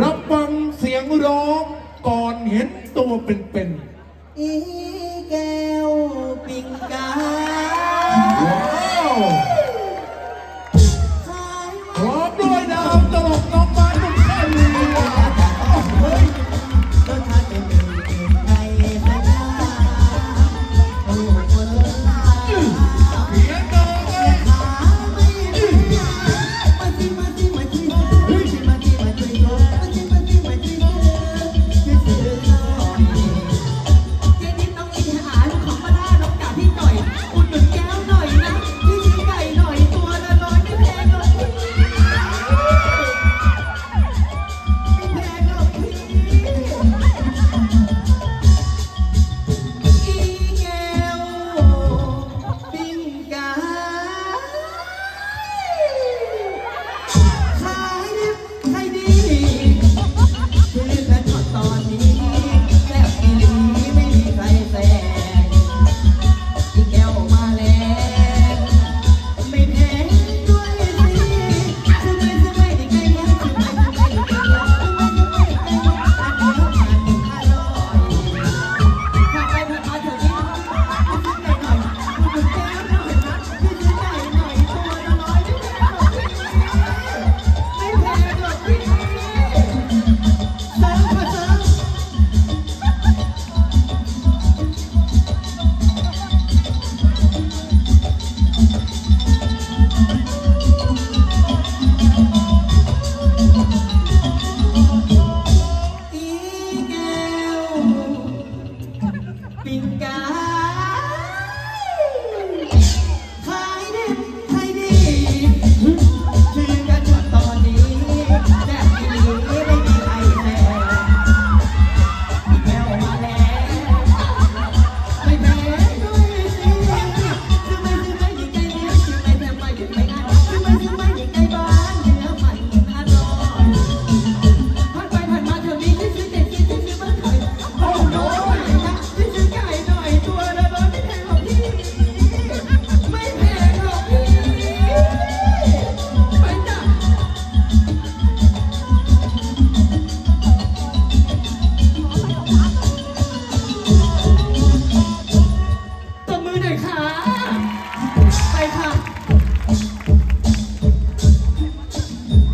รับฟังเสียงร้องก่อนเห็นตัวเป็นอีแก้วปิงกาว้าว